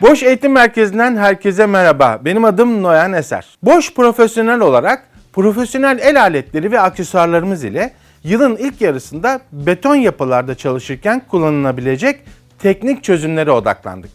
Boş Eğitim Merkezi'nden herkese merhaba. Benim adım Noyan Eser. Boş profesyonel olarak profesyonel el aletleri ve aksesuarlarımız ile yılın ilk yarısında beton yapılarda çalışırken kullanılabilecek teknik çözümlere odaklandık.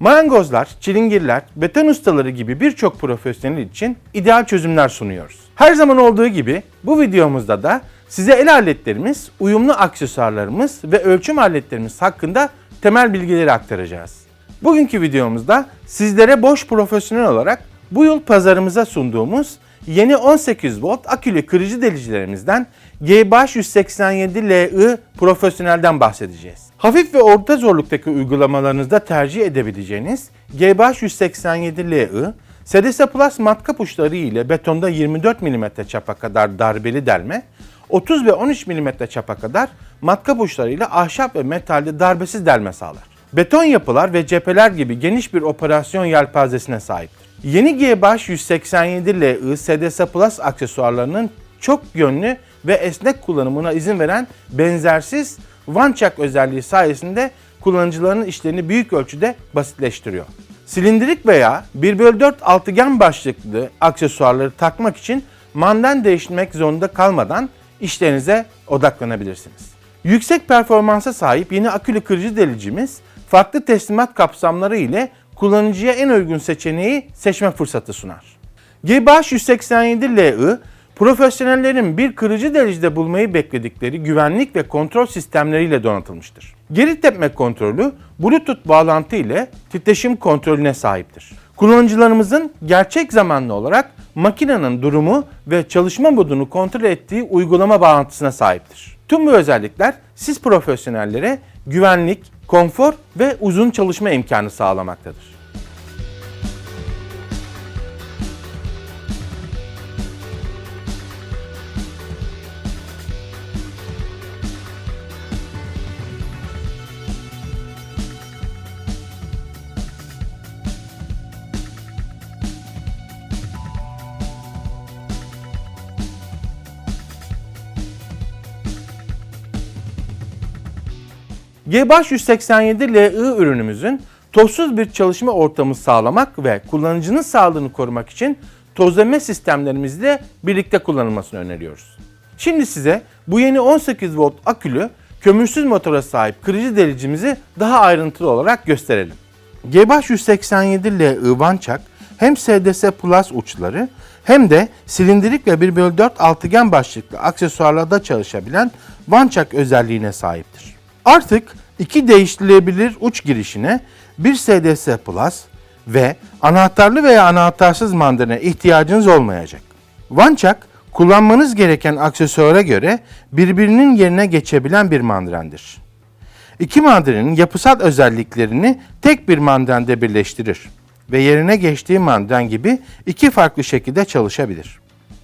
Marangozlar, çilingirler, beton ustaları gibi birçok profesyonel için ideal çözümler sunuyoruz. Her zaman olduğu gibi bu videomuzda da size el aletlerimiz, uyumlu aksesuarlarımız ve ölçüm aletlerimiz hakkında temel bilgileri aktaracağız. Bugünkü videomuzda sizlere boş profesyonel olarak bu yıl pazarımıza sunduğumuz yeni 18 volt akülü kırıcı delicilerimizden GBH 187LI profesyonelden bahsedeceğiz. Hafif ve orta zorluktaki uygulamalarınızda tercih edebileceğiniz GBH 187LI, SDS Plus matkap uçları ile betonda 24 mm çapa kadar darbeli delme, 30 ve 13 mm çapa kadar matkap uçlarıyla ahşap ve metalde darbesiz delme sağlar. Beton yapılar ve cepheler gibi geniş bir operasyon yelpazesine sahiptir. Yeni GBH 187 LI SDS Plus aksesuarlarının çok yönlü ve esnek kullanımına izin veren benzersiz chuck özelliği sayesinde kullanıcıların işlerini büyük ölçüde basitleştiriyor. Silindirik veya 1x4 altıgen başlıklı aksesuarları takmak için manden değiştirmek zorunda kalmadan işlerinize odaklanabilirsiniz. Yüksek performansa sahip yeni akülü kırıcı delicimiz farklı teslimat kapsamları ile kullanıcıya en uygun seçeneği seçme fırsatı sunar. GBH 187 LI, profesyonellerin bir kırıcı delicide bulmayı bekledikleri güvenlik ve kontrol sistemleriyle donatılmıştır. Geri tepme kontrolü Bluetooth bağlantı ile titreşim kontrolüne sahiptir. Kullanıcılarımızın gerçek zamanlı olarak makinenin durumu ve çalışma modunu kontrol ettiği uygulama bağlantısına sahiptir. Tüm bu özellikler siz profesyonellere güvenlik, konfor ve uzun çalışma imkanı sağlamaktadır. GBH 187 LI ürünümüzün tozsuz bir çalışma ortamı sağlamak ve kullanıcının sağlığını korumak için tozlama sistemlerimizle birlikte kullanılmasını öneriyoruz. Şimdi size bu yeni 18 volt akülü kömürsüz motora sahip kırıcı delicimizi daha ayrıntılı olarak gösterelim. GBH 187 LI Vançak hem SDS Plus uçları hem de silindirik ve 1x4 altıgen başlıklı aksesuarlarda çalışabilen Vançak özelliğine sahiptir. Artık iki değiştirilebilir uç girişine bir SDS Plus ve anahtarlı veya anahtarsız mandalina ihtiyacınız olmayacak. Vançak kullanmanız gereken aksesuara göre birbirinin yerine geçebilen bir mandrendir. İki mandrenin yapısal özelliklerini tek bir mandrende birleştirir ve yerine geçtiği mandren gibi iki farklı şekilde çalışabilir.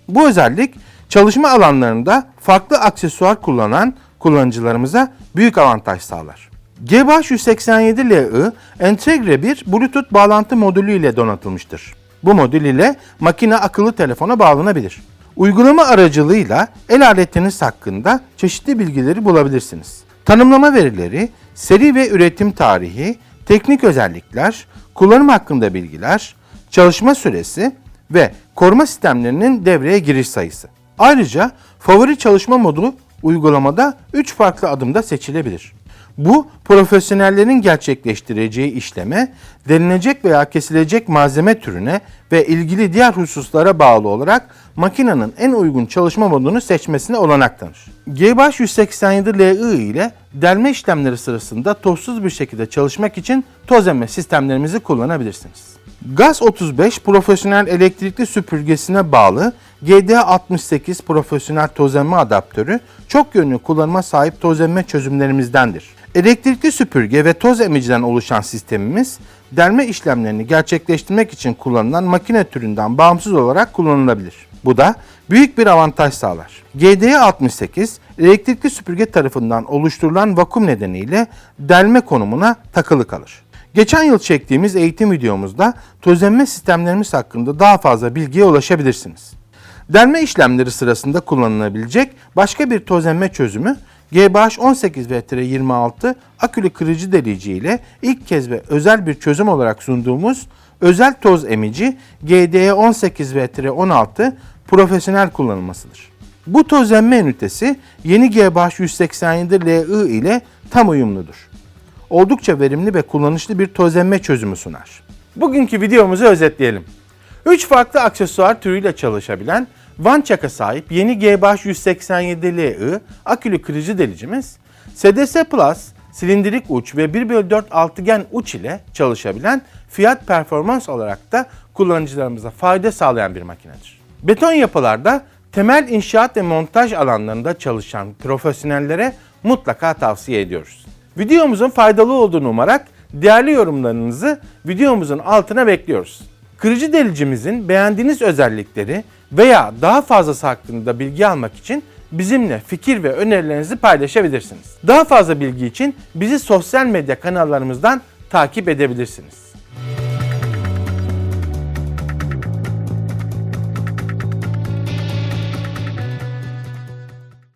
Bu özellik çalışma alanlarında farklı aksesuar kullanan kullanıcılarımıza büyük avantaj sağlar. GBH 187 LI entegre bir Bluetooth bağlantı modülü ile donatılmıştır. Bu modül ile makine akıllı telefona bağlanabilir. Uygulama aracılığıyla el aletiniz hakkında çeşitli bilgileri bulabilirsiniz. Tanımlama verileri, seri ve üretim tarihi, teknik özellikler, kullanım hakkında bilgiler, çalışma süresi ve koruma sistemlerinin devreye giriş sayısı. Ayrıca favori çalışma modu uygulamada 3 farklı adımda seçilebilir. Bu profesyonellerin gerçekleştireceği işleme, denilecek veya kesilecek malzeme türüne ve ilgili diğer hususlara bağlı olarak makinenin en uygun çalışma modunu seçmesine olanak tanır. GBH 187 LI ile delme işlemleri sırasında tozsuz bir şekilde çalışmak için toz emme sistemlerimizi kullanabilirsiniz. Gaz 35 profesyonel elektrikli süpürgesine bağlı GD68 profesyonel toz emme adaptörü çok yönlü kullanıma sahip toz emme çözümlerimizdendir. Elektrikli süpürge ve toz emiciden oluşan sistemimiz delme işlemlerini gerçekleştirmek için kullanılan makine türünden bağımsız olarak kullanılabilir. Bu da büyük bir avantaj sağlar. GD68 elektrikli süpürge tarafından oluşturulan vakum nedeniyle delme konumuna takılı kalır. Geçen yıl çektiğimiz eğitim videomuzda tozemme sistemlerimiz hakkında daha fazla bilgiye ulaşabilirsiniz. Delme işlemleri sırasında kullanılabilecek başka bir tozemme çözümü GBH18V-26 akülü kırıcı delici ile ilk kez ve özel bir çözüm olarak sunduğumuz özel toz emici GDE18V-16 profesyonel kullanılmasıdır. Bu toz emme ünitesi yeni GBH187LI ile tam uyumludur. Oldukça verimli ve kullanışlı bir toz emme çözümü sunar. Bugünkü videomuzu özetleyelim. 3 farklı aksesuar türüyle çalışabilen Van çaka sahip yeni GBH187LI akülü kırıcı delicimiz, SDS Plus, silindirik uç ve 1 bölü 4 altıgen uç ile çalışabilen fiyat performans olarak da kullanıcılarımıza fayda sağlayan bir makinedir. Beton yapılarda temel inşaat ve montaj alanlarında çalışan profesyonellere mutlaka tavsiye ediyoruz. Videomuzun faydalı olduğunu umarak değerli yorumlarınızı videomuzun altına bekliyoruz. Kırıcı delicimizin beğendiğiniz özellikleri veya daha fazlası hakkında bilgi almak için bizimle fikir ve önerilerinizi paylaşabilirsiniz. Daha fazla bilgi için bizi sosyal medya kanallarımızdan takip edebilirsiniz.